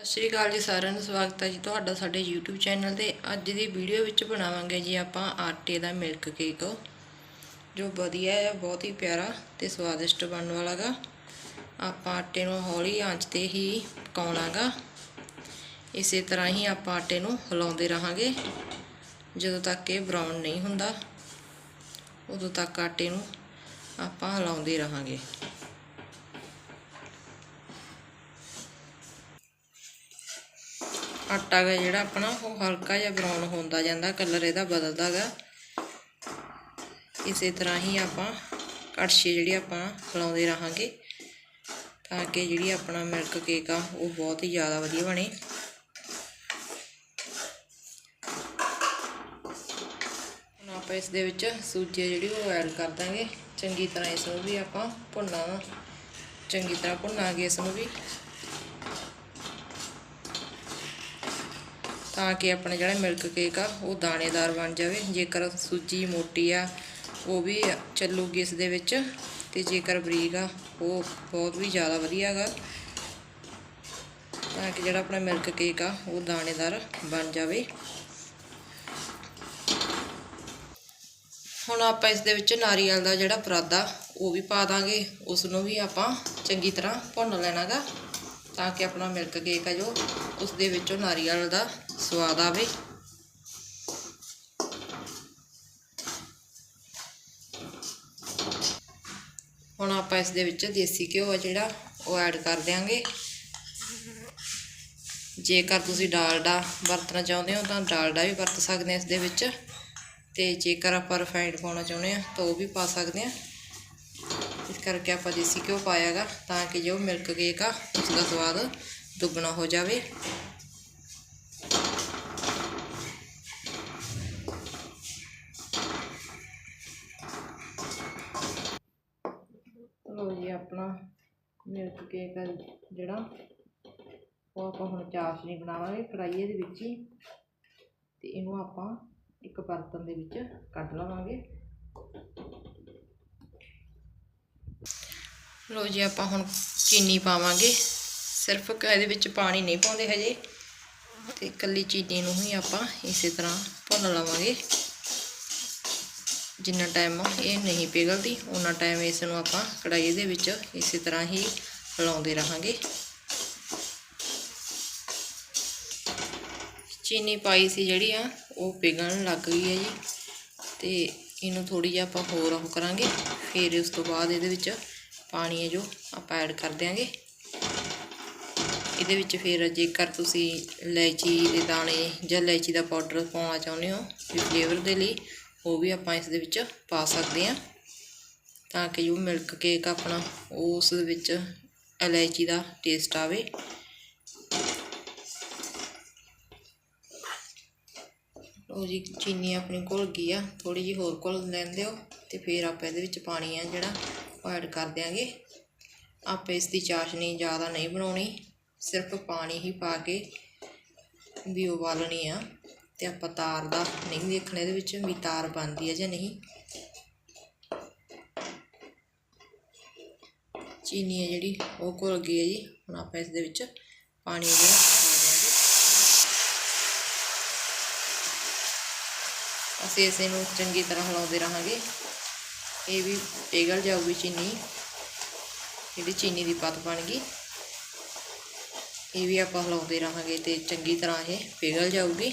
ਸਤਿ ਸ਼੍ਰੀ ਅਕਾਲ ਜੀ ਸਾਰਿਆਂ ਨੂੰ ਸਵਾਗਤ ਹੈ ਜੀ ਤੁਹਾਡਾ ਸਾਡੇ YouTube ਚੈਨਲ ਤੇ। ਅੱਜ ਦੀ ਵੀਡੀਓ ਵਿੱਚ ਬਣਾਵਾਂਗੇ ਜੀ ਆਪਾਂ ਆਟੇ ਦਾ ਮਿਲਕ ਕੇਕ ਜੋ ਵਧੀਆ ਹੈ, ਬਹੁਤ ਹੀ ਪਿਆਰਾ ਤੇ ਸਵਾਦਿਸ਼ਟ ਬਣਨ ਵਾਲਾਗਾ। ਆਪਾਂ ਆਟੇ ਨੂੰ ਹੌਲੀ ਆਂਚ ਤੇ ਹੀ ਪਕਾਉਣਾਗਾ। ਇਸੇ ਤਰ੍ਹਾਂ ਹੀ ਆਪਾਂ ਆਟੇ ਨੂੰ ਹਿਲਾਉਂਦੇ ਰਹਾਂਗੇ, ਜਦੋਂ ਤੱਕ ਇਹ ਬਰਾਊਨ ਨਹੀਂ ਹੁੰਦਾ, ਉਦੋਂ ਤੱਕ ਆਟੇ ਨੂੰ ਆਪਾਂ ਹਿਲਾਉਂਦੇ ਰਹਾਂਗੇ। ਆਟਾ ਗਾ ਜਿਹੜਾ ਆਪਣਾ, ਉਹ ਹਲਕਾ ਜਿਹਾ ਬਰਾਊਨ ਹੁੰਦਾ ਜਾਂਦਾ ਕਲਰ ਇਹਦਾ ਬਦਲਦਾ ਗਾ। ਇਸੇ ਤਰ੍ਹਾਂ ਹੀ ਆਪਾਂ ਕੜਛੀ ਜਿਹੜੀ ਆਪਾਂ ਹਿਲਾਉਂਦੇ ਰਹਾਂਗੇ, ਤਾਂ ਕਿ ਜਿਹੜੀ ਆਪਣਾ ਮਿਲਕ ਕੇਕ ਆ, ਉਹ ਬਹੁਤ ਹੀ ਜ਼ਿਆਦਾ ਵਧੀਆ ਬਣੇ। ਹੁਣ ਆਪਾਂ ਇਸ ਦੇ ਵਿੱਚ ਸੂਜੀ ਜਿਹੜੀ ਉਹ ਐਡ ਕਰ ਦਾਂਗੇ। ਚੰਗੀ ਤਰ੍ਹਾਂ ਇਸ ਨੂੰ ਵੀ ਆਪਾਂ ਭੁੰਨਣਾ ਚੰਗੀ ਤਰ੍ਹਾਂ ਭੁੰਨਾਂਗੇ ਇਸ ਨੂੰ ਵੀ। ਤਾਂ ਕਿ ਆਪਣਾ ਜਿਹੜਾ ਮਿਲਕ ਕੇਕ ਆ, ਉਹ ਦਾਣੇਦਾਰ ਬਣ ਜਾਵੇ। ਜੇਕਰ ਸੂਜੀ ਮੋਟੀ ਆ, ਉਹ ਵੀ ਚੱਲੂਗੀ ਇਸ ਦੇ ਵਿੱਚ। ਤੇ ਜੇਕਰ ਬਰੀਕ ਆ, ਉਹ ਬਹੁਤ ਵੀ ਜ਼ਿਆਦਾ ਵਧੀਆ ਗਾ। ਤਾਂ ਕਿ ਜਿਹੜਾ ਆਪਣਾ ਮਿਲਕ ਕੇਕ ਆ, ਉਹ ਦਾਣੇਦਾਰ ਬਣ ਜਾਵੇ। ਹੁਣ ਆਪਾਂ ਇਸ ਦੇ ਵਿੱਚ ਨਾਰੀਅਲ ਦਾ ਜਿਹੜਾ ਪਰਾਦਾ, ਉਹ ਵੀ ਪਾ ਦਾਂਗੇ। ਉਸ ਨੂੰ ਵੀ ਆਪਾਂ ਚੰਗੀ ਤਰ੍ਹਾਂ ਭੁੰਨ ਲੈਣਾਗਾ ਤਾਂ ਕਿ ਆਪਣਾ ਮਿਲਕ ਕੇਕ ਆ ਜੋ ਉਸ ਦੇ ਵਿੱਚੋਂ ਨਾਰੀਅਲ ਦਾ ਸਵਾਦ ਆਵੇ। ਹੁਣ ਆਪਾਂ ਇਸ ਦੇ ਵਿੱਚ ਦੇਸੀ ਘਿਓ ਆ ਜਿਹੜਾ, ਉਹ ਐਡ ਕਰ ਦਿਆਂਗੇ। ਜੇਕਰ ਤੁਸੀਂ ਡਾਲਡਾ ਵਰਤਣਾ ਚਾਹੁੰਦੇ ਹੋ ਤਾਂ ਡਾਲਡਾ ਵੀ ਵਰਤ ਸਕਦੇ ਆ ਇਸ ਦੇ ਵਿੱਚ। ਤੇ ਜੇਕਰ ਆਪਾਂ ਰਿਫਾਈਨਡ ਪਾਉਣਾ ਚਾਹੁੰਦੇ ਆ ਤਾਂ ਉਹ ਵੀ ਪਾ ਸਕਦੇ ਆ। ਇਸ ਕਰਕੇ ਆਪਾਂ ਦੇਸੀ ਘਿਓ ਪਾਇਆਗਾ ਤਾਂ ਕਿ ਜੋ ਮਿਲਕ ਕੇਕ ਆ ਉਸ ਦਾ ਸਵਾਦ ਦੁੱਗਣਾ ਹੋ ਜਾਵੇ। ਲੋ ਜੀ, ਆਪਣਾ ਮਿਲਕ ਕੇਕ ਜਿਹੜਾ, ਉਹ ਆਪਾਂ ਹੁਣ ਚਾਸ਼ਨੀ ਬਣਾਵਾਂਗੇ ਕੜਾਈਏ ਦੇ ਵਿੱਚ ਹੀ। ਤੇ ਇਹਨੂੰ ਆਪਾਂ ਇੱਕ ਬਰਤਨ ਦੇ ਵਿੱਚ ਕੱਢ ਲਵਾਂਗੇ। ਲੋ ਜੀ, ਆਪਾਂ ਹੁਣ ਚੀਨੀ ਪਾਵਾਂਗੇ। ਸਿਰਫ ਇਹਦੇ ਵਿੱਚ ਪਾਣੀ ਨਹੀਂ ਪਾਉਂਦੇ ਹਜੇ। ਤੇ ਇਕੱਲੀ ਚੀਨੀ ਨੂੰ ਹੀ ਆਪਾਂ ਇਸੇ ਤਰ੍ਹਾਂ ਭੁੰਨ ਲਵਾਂਗੇ। ਜਿੰਨਾ ਟਾਈਮ ਇਹ ਨਹੀਂ ਪਿਘਲਦੀ ਉਹਨਾਂ ਟਾਈਮ ਇਸ ਨੂੰ ਆਪਾਂ ਕੜਾਈ ਦੇ ਵਿੱਚ ਇਸੇ ਤਰ੍ਹਾਂ ਹੀ ਹਿਲਾਉਂਦੇ ਰਹਾਂਗੇ। ਚੀਨੀ ਪਾਈ ਸੀ ਜਿਹੜੀ ਆ, ਉਹ ਪਿਘਲਣ ਲੱਗ ਗਈ ਹੈ ਜੀ। ਤੇ ਇਹਨੂੰ ਥੋੜੀ ਜਿਹੀ ਆਪਾਂ ਹੋਰ ਉਹ ਕਰਾਂਗੇ, ਫਿਰ ਉਸ ਤੋਂ ਬਾਅਦ ਇਹਦੇ ਵਿੱਚ ਪਾਣੀ ਹੈ ਜੋ ਆਪਾਂ ਐਡ ਕਰ ਦਿਆਂਗੇ। ਇਹਦੇ ਵਿੱਚ ਫਿਰ ਜੇਕਰ ਤੁਸੀਂ ਇਲਾਇਚੀ ਦੇ ਦਾਣੇ ਜਾਂ ਇਲਾਇਚੀ ਦਾ ਪਾਊਡਰ ਪਾਉਣਾ ਚਾਹੁੰਦੇ ਹੋ ਫਲੇਵਰ ਦੇ ਲਈ, ਉਹ ਵੀ ਆਪਾਂ ਇਸ ਦੇ ਵਿੱਚ ਪਾ ਸਕਦੇ ਹਾਂ। ਤਾਂ ਕਿ ਜੋ ਮਿਲਕ ਕੇਕ ਆਪਣਾ, ਉਸ ਵਿੱਚ ਇਲਾਇਚੀ ਦਾ ਟੇਸਟ ਆਵੇ। ਲਓ ਜੀ, ਚੀਨੀ ਆਪਣੀ ਘੁਲ ਗਈ ਆ। ਥੋੜੀ ਜਿਹੀ ਹੋਰ ਘੁਲ ਲੈਣ ਦਿਓ ਤੇ ਫਿਰ ਆਪਾਂ ਇਹਦੇ ਵਿੱਚ ਪਾਣੀ ਆ ਜਿਹੜਾ ਉਹ ਐਡ ਕਰ ਦਿਆਂਗੇ। ਆਪਾਂ ਇਸ ਦੀ ਚਾਸ਼ਨੀ ਜ਼ਿਆਦਾ ਨਹੀਂ ਬਣਾਉਣੀ, ਸਿਰਫ ਪਾਣੀ ਹੀ ਪਾ ਕੇ ਵੀ ਉਬਾਲਣੀ ਆ ਤੇ ਆਪਾਂ ਤਾਰ ਦਾ ਨਹੀਂ ਦੇਖਣਾ ਇਹਦੇ ਵਿੱਚ ਵੀ ਤਾਰ ਬਣਦੀ ਹੈ ਜਾਂ ਨਹੀਂ। ਚੀਨੀ ਆ ਜਿਹੜੀ, ਉਹ ਘੁਲ ਗਈ ਹੈ ਜੀ। ਹੁਣ ਆਪਾਂ ਇਸ ਦੇ ਵਿੱਚ ਪਾਣੀ ਜਿਹੜਾ ਪਾ ਦਿਆਂਗੇ ਅਸੀਂ ਇਸੇ ਨੂੰ ਚੰਗੀ ਤਰ੍ਹਾਂ ਹਿਲਾਉਂਦੇ ਰਹਾਂਗੇ। ਇਹ ਵੀ ਪਿਘਲ ਜਾਊਗੀ ਚੀਨੀ। ਜਿਹੜੀ ਚੀਨੀ ਦੀ ਪੱਤ ਬਣ ਗਈ। ਇਹ ਵੀ ਆਪਾਂ ਹਿਲਾਉਂਦੇ ਰਹਾਂਗੇ ਤੇ ਚੰਗੀ ਤਰ੍ਹਾਂ ਇਹ ਪਿਘਲ ਜਾਊਗੀ।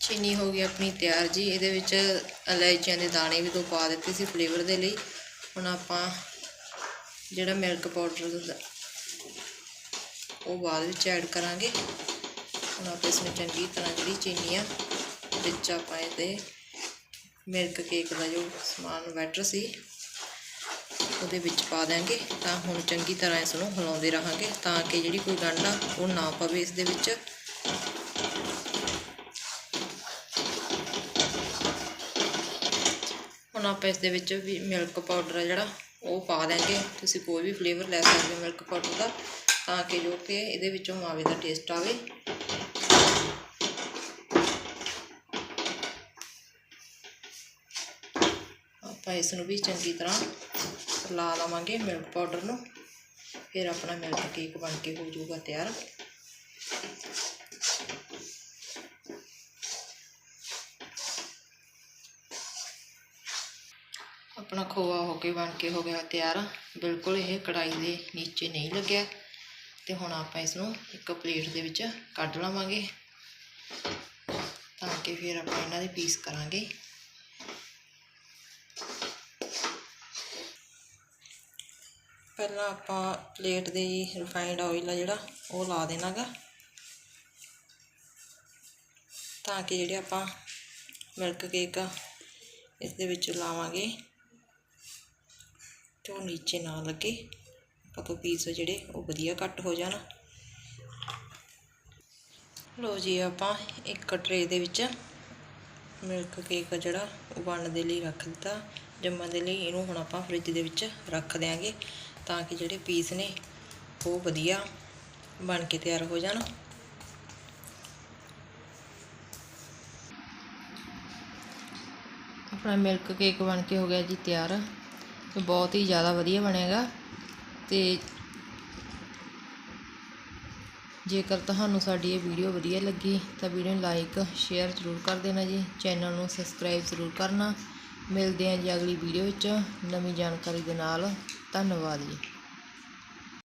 ਚੀਨੀ ਹੋ ਗਈ ਆਪਣੀ ਤਿਆਰ ਜੀ। ਇਹਦੇ ਵਿੱਚ ਇਲਾਇਚੀਆਂ ਦੇ ਦਾਣੇ ਵੀ ਦੋ ਪਾ ਦਿੱਤੇ ਸੀ ਫਲੇਵਰ ਦੇ ਲਈ। ਹੁਣ ਆਪਾਂ ਜਿਹੜਾ ਮਿਲਕ ਪਾਊਡਰ ਉਹ ਬਾਅਦ ਵਿੱਚ ਐਡ ਕਰਾਂਗੇ। ਹੁਣ ਆਪਾਂ ਇਸ ਨੂੰ ਚੰਗੀ ਤਰ੍ਹਾਂ ਜਿਹੜੀ ਚੀਨੀ ਆ, ਵਿੱਚ ਆਪਾਂ ਇਹਦੇ ਮਿਲਕ ਕੇਕ ਦਾ ਜੋ ਸਮਾਨ ਬੈਟਰ ਸੀ, ਉਹਦੇ ਵਿੱਚ ਪਾ ਦਾਂਗੇ ਤਾਂ ਹੁਣ ਚੰਗੀ ਤਰ੍ਹਾਂ ਇਸ ਨੂੰ ਹਿਲਾਉਂਦੇ ਰਹਾਂਗੇ ਤਾਂ ਕਿ ਜਿਹੜੀ ਕੋਈ ਗੰਢ ਆ, ਉਹ ਨਾ ਪਵੇ ਇਸ ਦੇ ਵਿੱਚ। ਹੁਣ ਆਪਾਂ ਇਸ ਦੇ ਵਿੱਚ ਵੀ ਮਿਲਕ ਪਾਊਡਰ ਆ ਜਿਹੜਾ, ਉਹ ਪਾ ਦਾਂਗੇ ਤੁਸੀਂ ਕੋਈ ਵੀ ਫਲੇਵਰ ਲੈ ਸਕਦੇ ਹੋ ਮਿਲਕ ਪਾਊਡਰ ਦਾ। ਤਾਂ ਕਿ ਜੋ ਕਿ ਇਹਦੇ ਵਿੱਚੋਂ ਮਾਵੇ ਦਾ ਟੇਸਟ ਆਵੇ। ਆਪਾਂ ਇਸ ਨੂੰ ਵੀ ਚੰਗੀ ਤਰ੍ਹਾਂ ਲਾ ਲਵਾਂਗੇ ਮਿਲਕ ਪਾਊਡਰ ਨੂੰ। ਫਿਰ ਆਪਣਾ ਮਿਲਕ ਕੇਕ ਬਣ ਕੇ ਹੋ ਜਾਊਗਾ ਤਿਆਰ। ਆਪਣਾ ਖੋਆ ਹੋ ਕੇ ਬਣ ਕੇ ਹੋ ਗਿਆ ਤਿਆਰ। ਬਿਲਕੁਲ ਇਹ ਕੜਾਈ ਦੇ ਨੀਚੇ ਨਹੀਂ ਲੱਗਿਆ। ਤੇ ਹੁਣ ਆਪਾਂ ਇਸ ਨੂੰ ਇੱਕ ਪਲੇਟ ਦੇ ਵਿੱਚ ਕੱਢ ਲਵਾਂਗੇ ਤਾਂ ਕਿ ਫਿਰ ਆਪਾਂ ਇਹਨਾਂ ਦੇ ਪੀਸ ਕਰਾਂਗੇ। ਪਹਿਲਾਂ ਆਪਾਂ ਪਲੇਟ ਦੇ ਰਿਫਾਈਨਡ ਆਇਲ ਆ ਜਿਹੜਾ, ਉਹ ਲਾ ਦੇਣਾਗਾ। ਤਾਂ ਕਿ ਜਿਹੜੇ ਆਪਾਂ ਮਿਲਕ ਕੇਕ ਆ, ਇਸ ਦੇ ਵਿੱਚ ਲਾਵਾਂਗੇ ਤੇ ਉਹ ਨੀਚੇ ਨਾ ਲੱਗੇ। ਕਦੋਂ ਪੀਸ ਜਿਹੜੇ ਉਹ ਵਧੀਆ ਕੱਟ ਹੋ ਜਾਣ। ਲੋ ਜੀ ਆਪਾਂ ਇੱਕ ਟਰੇ ਦੇ ਵਿੱਚ ਮਿਲਕ ਕੇਕ ਜਿਹੜਾ ਉਹ ਬਣਨ ਦੇ ਲਈ ਰੱਖ ਦਿੱਤਾ। ਜੰਮਣ ਦੇ ਲਈ ਇਹਨੂੰ ਹੁਣ ਆਪਾਂ ਫ੍ਰਿਜ ਦੇ ਵਿੱਚ ਰੱਖ ਦਿਆਂਗੇ ਤਾਂ ਕਿ ਜਿਹੜੇ ਪੀਸ ਨੇ ਉਹ ਵਧੀਆ ਬਣ ਕੇ ਤਿਆਰ ਹੋ ਜਾਣ। ਆਪਣਾ ਮਿਲਕ ਕੇਕ ਬਣ ਕੇ ਹੋ ਗਿਆ ਜੀ ਤਿਆਰ। ਬਹੁਤ ਹੀ ਜ਼ਿਆਦਾ ਵਧੀਆ ਬਣੇਗਾ। ਅਤੇ ਜੇਕਰ ਤੁਹਾਨੂੰ ਸਾਡੀ ਇਹ ਵੀਡੀਓ ਵਧੀਆ ਲੱਗੀ ਤਾਂ ਵੀਡੀਓ ਨੂੰ ਲਾਈਕ, ਸ਼ੇਅਰ ਜ਼ਰੂਰ ਕਰ ਦੇਣਾ ਜੀ। ਚੈਨਲ ਨੂੰ ਸਬਸਕ੍ਰਾਈਬ ਜ਼ਰੂਰ ਕਰਨਾ। ਮਿਲਦੇ ਹਾਂ ਜੀ ਅਗਲੀ ਵੀਡੀਓ ਵਿੱਚ। ਨਵੀਂ ਜਾਣਕਾਰੀ ਦੇ ਨਾਲ। ਧੰਨਵਾਦ ਜੀ।